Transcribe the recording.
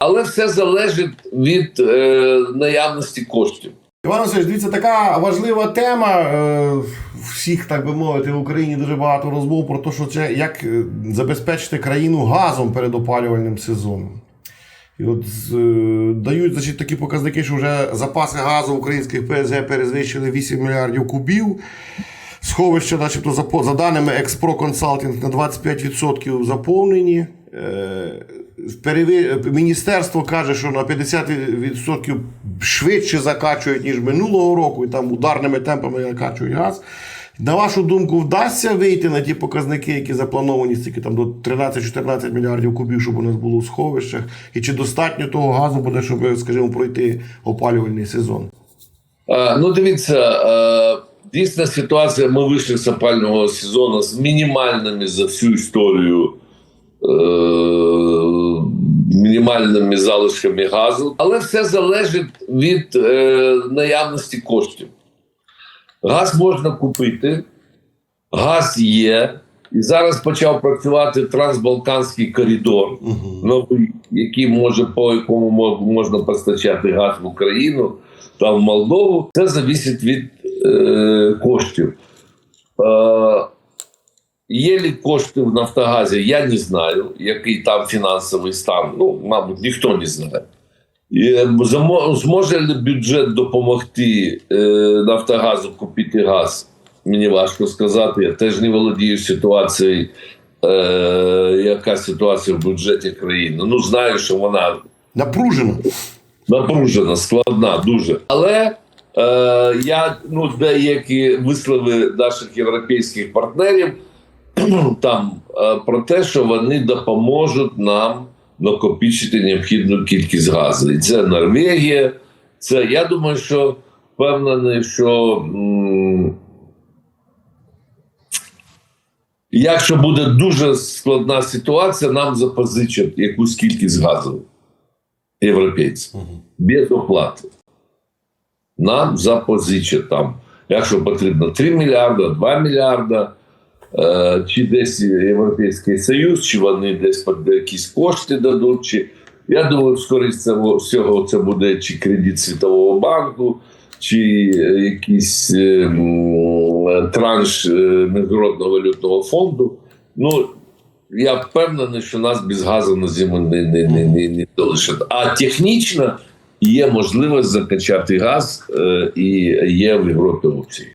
Але все залежить від е, наявності коштів. Іван Васильович, дивіться, така важлива тема. Е, Всіх, так би мовити, в Україні дуже багато розмов про те, що це як е, забезпечити країну газом перед опалювальним сезоном. І от е, дають значить, такі показники, що вже запаси газу українських ПСГ перевищили 8 мільярдів кубів. Сховища, начебто, за, за даними Експро Консалтинг, на 25% заповнені. Е, Міністерство каже, що на 50% швидше закачують, ніж минулого року, і там ударними темпами накачують газ. На вашу думку, вдасться вийти на ті показники, які заплановані стільки там до 13-14 мільярдів кубів, щоб у нас було в сховищах, і чи достатньо того газу буде, щоб, скажімо, пройти опалювальний сезон? Е, ну, дивіться, е, дійсна ситуація. Ми вийшли з опального сезону з мінімальними за всю історію. Е, Мінімальними залишками газу, але все залежить від е, наявності коштів. Газ можна купити, газ є, і зараз почав працювати трансбалканський коридор новий, який може по якому можна постачати газ в Україну та в Молдову. Це залежить від е, коштів. Е, Є ли кошти в Нафтогазі, я не знаю, який там фінансовий стан. Ну, мабуть, ніхто не знає. І, е, Зможе ли бюджет допомогти е, Нафтогазу купити газ? Мені важко сказати. Я теж не володію ситуацією, е, яка ситуація в бюджеті країни. Ну, знаю, що вона Напружено. напружена, складна, дуже. Але е, я ну, деякі вислови наших європейських партнерів там е, про те, що вони допоможуть нам накопичити необхідну кількість газу. І це Норвегія. Це я думаю, що впевнений, що м, якщо буде дуже складна ситуація, нам запозичать якусь кількість газу європейці без оплати. Нам запозичать там, якщо потрібно 3 мільярда, 2 мільярда, чи десь Європейський Союз, чи вони десь якісь кошти дадуть. Чи... Я думаю, скоріше всього це буде чи кредит Світового банку, чи е, якийсь е, транш е, Міжнародного валютного фонду. Ну, я впевнений, що нас без газу на зиму не, не, не, не, не залишать. А технічно є можливість закачати газ, е, і є в Європі опції.